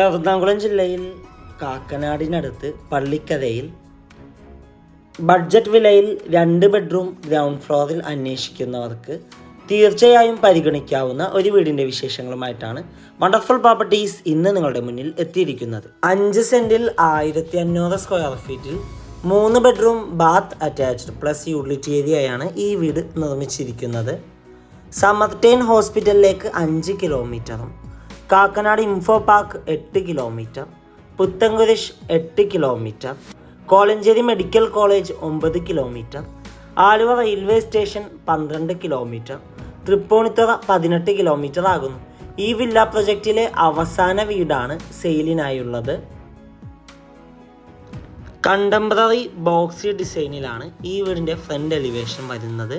എറണാകുളം ജില്ലയിൽ കാക്കനാടിനടുത്ത് പള്ളിക്കരയിൽ ബഡ്ജറ്റ് വിലയിൽ രണ്ട് ബെഡ്റൂം ഗ്രൗണ്ട് ഫ്ലോറിൽ അന്വേഷിക്കുന്നവർക്ക് തീർച്ചയായും പരിഗണിക്കാവുന്ന ഒരു വീടിന്റെ വിശേഷങ്ങളുമായിട്ടാണ് വണ്ടർഫുൾ പ്രോപ്പർട്ടീസ് ഇന്ന് നിങ്ങളുടെ മുന്നിൽ എത്തിയിരിക്കുന്നത്. അഞ്ച് സെന്റിൽ ആയിരത്തി അഞ്ഞൂറ് സ്ക്വയർ ഫീറ്റിൽ മൂന്ന് bedroom bath attached plus utility ഏരിയയാണ് ഈ വീട് നിർമ്മിച്ചിരിക്കുന്നത്. സമർടൈൻ ഹോസ്പിറ്റലിലേക്ക് അഞ്ച് കിലോമീറ്ററും കാക്കനാട് ഇൻഫോ പാർക്ക് എട്ട് കിലോമീറ്റർ പുത്തൻകുരിശ് എട്ട് കിലോമീറ്റർ കോളഞ്ചേരി മെഡിക്കൽ കോളേജ് ഒമ്പത് കിലോമീറ്റർ ആലുവ റെയിൽവേ സ്റ്റേഷൻ പന്ത്രണ്ട് കിലോമീറ്റർ തൃപ്പൂണിത്തുറ പതിനെട്ട് കിലോമീറ്റർ ആകുന്നു. ഈ വില്ല പ്രൊജക്റ്റിലെ അവസാന വീടാണ് സെയിലിനായുള്ളത്. കണ്ടംപററി ബോക്സി ഡിസൈനിലാണ് ഈ വീടിന്റെ ഫ്രണ്ട് എലിവേഷൻ വരുന്നത്.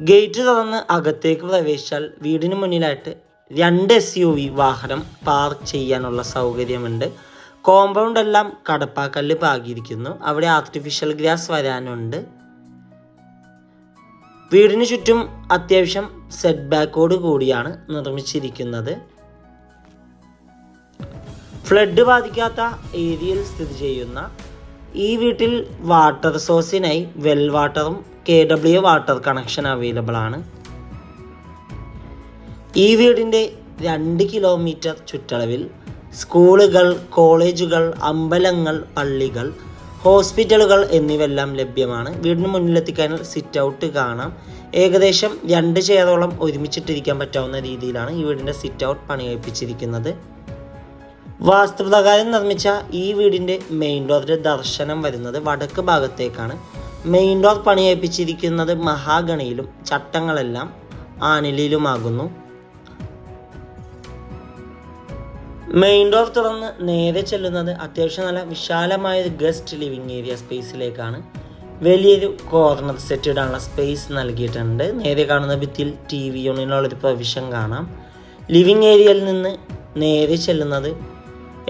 ഗേറ്റ് തുറന്ന് അകത്തേക്ക് പ്രവേശിച്ചാൽ വീടിന് മുന്നിലായിട്ട് രണ്ട് എസ് യു വി വാഹനം പാർക്ക് ചെയ്യാനുള്ള സൗകര്യമുണ്ട്. കോമ്പൗണ്ട് എല്ലാം കടപ്പാക്കല്ല് പാകിയിരിക്കുന്നു. അവിടെ ആർട്ടിഫിഷ്യൽ ഗ്രാസ് വരാനുണ്ട്. വീടിന് ചുറ്റും അത്യാവശ്യം സെറ്റ് ബാക്കോട് കൂടിയാണ് നിർമ്മിച്ചിരിക്കുന്നത്. ഫ്ലഡ് ബാധിക്കാത്ത ഏരിയയിൽ സ്ഥിതി ചെയ്യുന്ന ഈ വീട്ടിൽ വാട്ടർ സോഴ്സിനായി വെൽ വാട്ടറും K W water connection available ആണ്. ഈ വീടിന്റെ രണ്ട് കിലോമീറ്റർ ചുറ്റളവിൽ സ്കൂളുകൾ കോളേജുകൾ അമ്പലങ്ങൾ പള്ളികൾ ഹോസ്പിറ്റലുകൾ എന്നിവയെല്ലാം ലഭ്യമാണ്. വീടിന് മുന്നിലെത്തിക്കാനുള്ള സിറ്റ് ഔട്ട് കാണാം. ഏകദേശം രണ്ട് ചെയറോളം ഒരുമിച്ചിട്ടിരിക്കാൻ പറ്റാവുന്ന രീതിയിലാണ് ഈ വീടിന്റെ സിറ്റ് ഔട്ട് പണികഴിപ്പിച്ചിരിക്കുന്നത്. വാസ്തുപ്രകാരം നിർമ്മിച്ച ഈ വീടിന്റെ മെയിൻ ഡോറിന്റെ ദർശനം വരുന്നത് വടക്ക് ഭാഗത്തേക്കാണ്. മെയിൻ ഡോർ പണിയേൽപ്പിച്ചിരിക്കുന്നത് മഹാഗണിയിലും ചട്ടങ്ങളെല്ലാം ആനിലിലുമാകുന്നു മെയിൻ ഡോർ തുറന്ന് നേരെ ചെല്ലുന്നത് അത്യാവശ്യം നല്ല വിശാലമായ ഒരു ഗസ്റ്റ് ലിവിങ് ഏരിയ സ്പേസിലേക്കാണ് വലിയൊരു കോർണർ സെറ്റ് ഇടാനുള്ള സ്പേസ് നൽകിയിട്ടുണ്ട്. നേരെ കാണുന്ന ഭിത്തിയിൽ ടി വി യൂണിനുള്ളൊരു പ്രവിഷൻ കാണാം. ലിവിങ് ഏരിയയിൽ നിന്ന് നേരെ ചെല്ലുന്നത്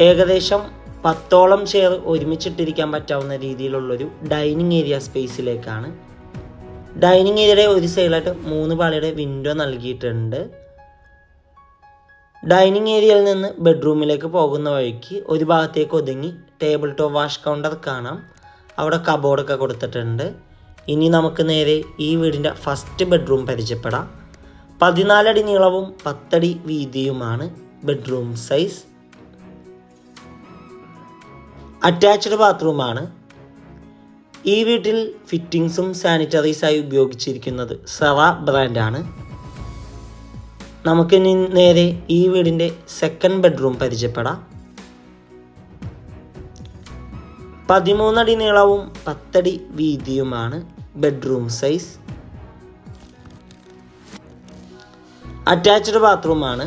ഏകദേശം പത്തോളം ചെയർ ഒരുമിച്ചിട്ടിരിക്കാൻ പറ്റാവുന്ന രീതിയിലുള്ളൊരു ഡൈനിങ് ഏരിയ സ്പേസിലേക്കാണ് ഡൈനിങ് ഏരിയയുടെ ഒരു സൈഡിലായിട്ട് മൂന്ന് പാളിയുടെ വിൻഡോ നൽകിയിട്ടുണ്ട്. ഡൈനിങ് ഏരിയയിൽ നിന്ന് ബെഡ്റൂമിലേക്ക് പോകുന്ന വഴിക്ക് ഒരു ഭാഗത്തേക്ക് ഒതുങ്ങി ടേബിൾ ടോപ്പ് വാഷ് കൗണ്ടർ കാണാം. അവിടെ കബോർഡൊക്കെ കൊടുത്തിട്ടുണ്ട്. ഇനി നമുക്ക് നേരെ ഈ വീടിന്റെ ഫസ്റ്റ് ബെഡ്റൂം പരിചയപ്പെടാം. പതിനാലടി നീളവും പത്തടി വീതിയുമാണ് ബെഡ്റൂം സൈസ് അറ്റാച്ച്ഡ് ബാത്റൂമാണ് ഈ വീട്ടിൽ ഫിറ്റിങ്സും സാനിറ്ററീസായി ഉപയോഗിച്ചിരിക്കുന്നത് സെറ ബ്രാൻഡാണ് നമുക്കിനി നേരെ ഈ വീടിന്റെ സെക്കൻഡ് ബെഡ്റൂം പരിചയപ്പെടാം. പതിമൂന്നടി നീളവും പത്തടി വീതിയുമാണ് ബെഡ്റൂം സൈസ് അറ്റാച്ച്ഡ് ബാത്റൂമാണ്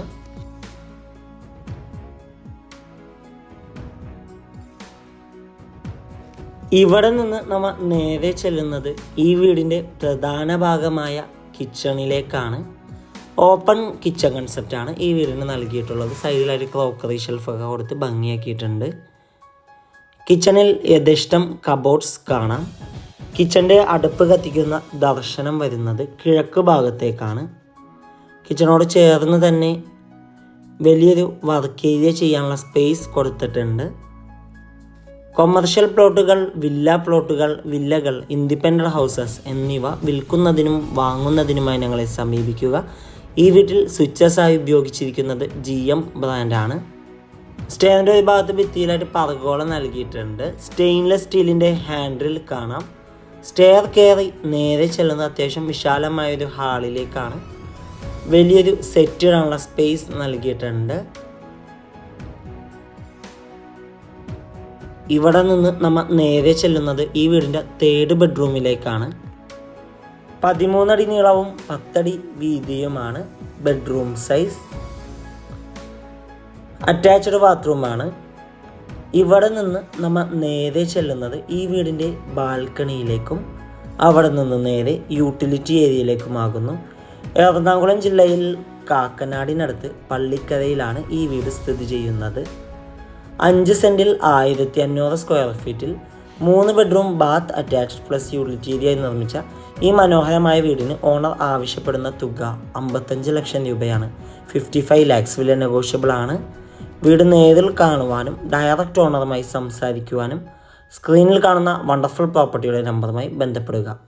ഇവിടെ നിന്ന് നമ്മൾ നേരെ ചെല്ലുന്നത് ഈ വീടിന്റെ പ്രധാന ഭാഗമായ കിച്ചണിലേക്കാണ് ഓപ്പൺ കിച്ചൺ കൺസെപ്റ്റാണ് ഈ വീടിന് നൽകിയിട്ടുള്ളത്. സൈഡിലായിട്ട് ക്രോക്കറി ഷെൽഫൊക്കെ കൊടുത്ത് ഭംഗിയാക്കിയിട്ടുണ്ട്. കിച്ചണിൽ യഥേഷ്ടം കബോർഡ്സ് കാണാം. കിച്ചന്റെ അടുപ്പ് കത്തിക്കുന്ന ദർശനം വരുന്നത് കിഴക്ക് ഭാഗത്തേക്കാണ്. കിച്ചണോട് ചേർന്ന് തന്നെ വലിയൊരു വർക്ക് ഏരിയ ചെയ്യാനുള്ള സ്പേസ് കൊടുത്തിട്ടുണ്ട്. കൊമേർഷ്യൽ പ്ലോട്ടുകൾ വില്ല പ്ലോട്ടുകൾ വില്ലകൾ ഇൻഡിപെൻഡന്റ് ഹൗസസ് എന്നിവ വിൽക്കുന്നതിനും വാങ്ങുന്നതിനുമായി ഞങ്ങളെ സമീപിക്കുക. ഈ വീട്ടിൽ സ്വിച്ചസായി ഉപയോഗിച്ചിരിക്കുന്നത് ജി എം ബ്രാൻഡാണ് സ്റ്റേന്റെ ഒരു ഭാഗത്ത് ഭിത്തിയിലായിട്ട് പറകോളം നൽകിയിട്ടുണ്ട്. സ്റ്റെയിൻലെസ് സ്റ്റീലിന്റെ ഹാൻഡിൽ കാണാം. സ്റ്റെയർ കയറി നേരെ ചെല്ലുന്നത് അത്യാവശ്യം വിശാലമായ ഒരു ഹാളിലേക്കാണ് വലിയൊരു സെറ്റ് സ്പേസ് നൽകിയിട്ടുണ്ട്. ഇവിടെ നിന്ന് നമ്മൾ നേരെ ചെല്ലുന്നത് ഈ വീടിന്റെ തേർഡ് ബെഡ്റൂമിലേക്കാണ് പതിമൂന്നടി നീളവും പത്തടി വീതിയുമാണ് ബെഡ്റൂം സൈസ്. അറ്റാച്ച്ഡ് ബാത്റൂമാണ്. ഇവിടെ നിന്ന് നമ്മൾ നേരെ ചെല്ലുന്നത് ഈ വീടിന്റെ ബാൽക്കണിയിലേക്കും അവിടെ നിന്ന് നേരെ യൂട്ടിലിറ്റി ഏരിയയിലേക്കുമാകുന്നു. എറണാകുളം ജില്ലയിൽ കാക്കനാടിനടുത്ത് പള്ളിക്കരയിലാണ് ഈ വീട് സ്ഥിതി ചെയ്യുന്നത്. അഞ്ച് സെന്റിൽ ആയിരത്തി അഞ്ഞൂറ് സ്ക്വയർ ഫീറ്റിൽ മൂന്ന് bedroom bath attached plus utility ഏരിയയായി നിർമ്മിച്ച ഈ മനോഹരമായ വീടിന് ഓണർ ആവശ്യപ്പെടുന്ന തുക അമ്പത്തഞ്ച് ലക്ഷം രൂപയാണ്. ഫിഫ്റ്റി ഫൈവ് ലാക്സ് വില നെഗോഷ്യബിൾ ആണ്. വീട് നേരിൽ കാണുവാനും ഡയറക്റ്റ് ഓണറുമായി സംസാരിക്കുവാനും സ്ക്രീനിൽ കാണുന്ന വണ്ടർഫുൾ പ്രോപ്പർട്ടിയുടെ നമ്പറുമായി ബന്ധപ്പെടുക.